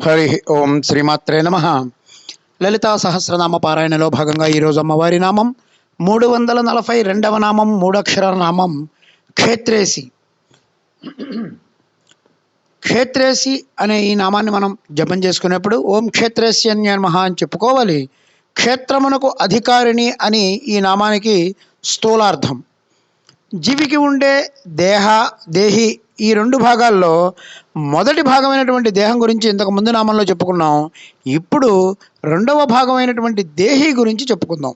హరి ఓం శ్రీమాత్రే నమ. లలితా సహస్రనామ పారాయణలో భాగంగా ఈరోజు అమ్మవారి నామం మూడు వందల నలభై రెండవ నామం మూడక్షర నామం క్షేత్రేసి. క్షేత్రేసి అనే ఈ నామాన్ని మనం జపం చేసుకునేప్పుడు ఓం క్షేత్రేసి అని మహా అని చెప్పుకోవాలి. క్షేత్రమునకు అధికారిణి అని ఈ నామానికి స్థూలార్థం. జీవికి ఉండే దేహ దేహి ఈ రెండు భాగాల్లో మొదటి భాగమైనటువంటి దేహం గురించి ఇంతకు ముందు నామంలో చెప్పుకున్నాం. ఇప్పుడు రెండవ భాగమైనటువంటి దేహి గురించి చెప్పుకుందాం.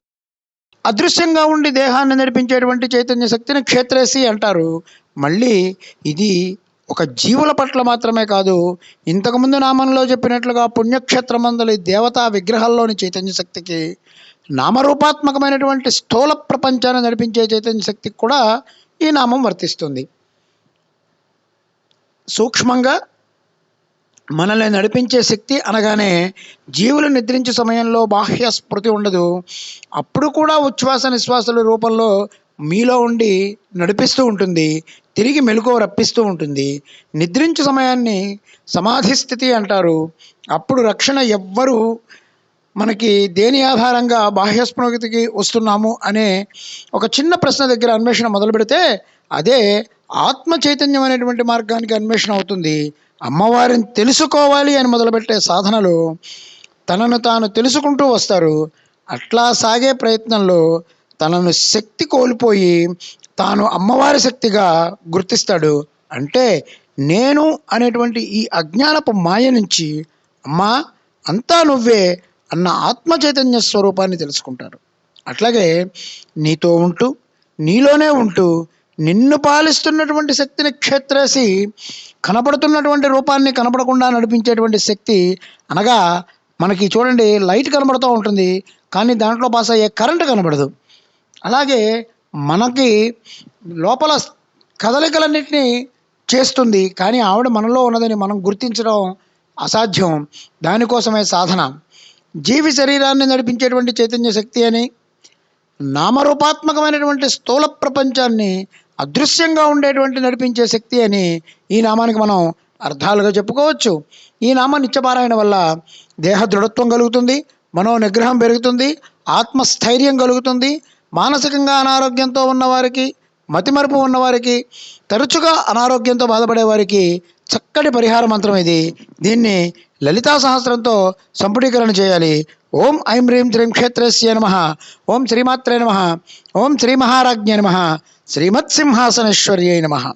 అదృశ్యంగా ఉండి దేహాన్ని నడిపించేటువంటి చైతన్య శక్తిని క్షేత్రేసి అంటారు. మళ్ళీ ఇది ఒక జీవుల పట్ల మాత్రమే కాదు ఇంతకుముందు నామంలో చెప్పినట్లుగా పుణ్యక్షేత్రమందలి దేవతా విగ్రహాల్లోని చైతన్య శక్తికి నామరూపాత్మకమైనటువంటి స్థూల ప్రపంచాన్ని నడిపించే చైతన్య శక్తికి కూడా ఈ నామం వర్తిస్తుంది. సూక్ష్మంగా మనల్ని నడిపించే శక్తి అనగానే జీవులు నిద్రించే సమయంలో బాహ్య స్మృతి ఉండదు. అప్పుడు కూడా ఉచ్ఛ్వాస నిశ్వాసల రూపంలో మీలో ఉండి నడిపిస్తూ ఉంటుంది. తిరిగి మెలకువ రప్పిస్తూ ఉంటుంది. నిద్రించు సమయాన్ని సమాధి స్థితి అంటారు. అప్పుడు రక్షణ ఎవ్వరూ మనకి దేని ఆధారంగా బాహ్య స్మృతికి వస్తున్నాము అనే ఒక చిన్న ప్రశ్న దగ్గర అన్వేషణ మొదలు పెడితే అదే ఆత్మ చైతన్యం అనేటువంటి మార్గానికి అన్వేషణ అవుతుంది. అమ్మవారిని తెలుసుకోవాలి అని మొదలుపెట్టే సాధనలు తనను తాను తెలుసుకుంటూ వస్తారు. అట్లా సాగే ప్రయత్నంలో తనను శక్తి కోల్పోయి తాను అమ్మవారి శక్తిగా గుర్తిస్తాడు. అంటే నేను అనేటువంటి ఈ అజ్ఞానపు మాయ నుంచి అమ్మా అంతా నువ్వే అన్న ఆత్మ చైతన్య స్వరూపాన్ని తెలుసుకుంటారు. అట్లాగే నీతో ఉంటూ నీలోనే ఉంటూ నిన్ను పాలిస్తున్నటువంటి శక్తిని క్షేత్రేసి కనపడుతున్నటువంటి రూపాన్ని కనపడకుండా నడిపించేటువంటి శక్తి అనగా మనకి చూడండి లైట్ కనబడుతూ ఉంటుంది కానీ దాంట్లో పాస్ అయ్యే కరెంటు కనబడదు. అలాగే మనకి లోపల కదలికలన్నింటినీ చేస్తుంది కానీ ఆవిడ మనలో ఉన్నదని మనం గుర్తించడం అసాధ్యం. దానికోసమే సాధన. జీవి శరీరాన్ని నడిపించేటువంటి చైతన్య శక్తి అని నామరూపాత్మకమైనటువంటి స్థూల ప్రపంచాన్ని అదృశ్యంగా ఉండేటువంటి నడిపించే శక్తి అని ఈ నామానికి మనం అర్థాలుగా చెప్పుకోవచ్చు. ఈ నామ నిత్యపారాయణ వల్ల దేహ దృఢత్వం కలుగుతుంది మనో నిగ్రహం పెరుగుతుంది ఆత్మస్థైర్యం కలుగుతుంది మానసికంగా అనారోగ్యంతో ఉన్నవారికి మతిమరుపు ఉన్నవారికి తరచుగా అనారోగ్యంతో బాధపడే వారికి చక్కటి పరిహార మంత్రం ఇది. దీన్ని లలితా సహస్రంతో సంపుటీకరణ చేయాలి. ఓం ఐం హ్రీం శ్రీం క్షేత్రస్య నమ. ఓం శ్రీమాత్రే నమ. ఓం శ్రీ మహారాజ్ఞ నమ. శ్రీమత్సింహాసనేశ్వర్యై నమ.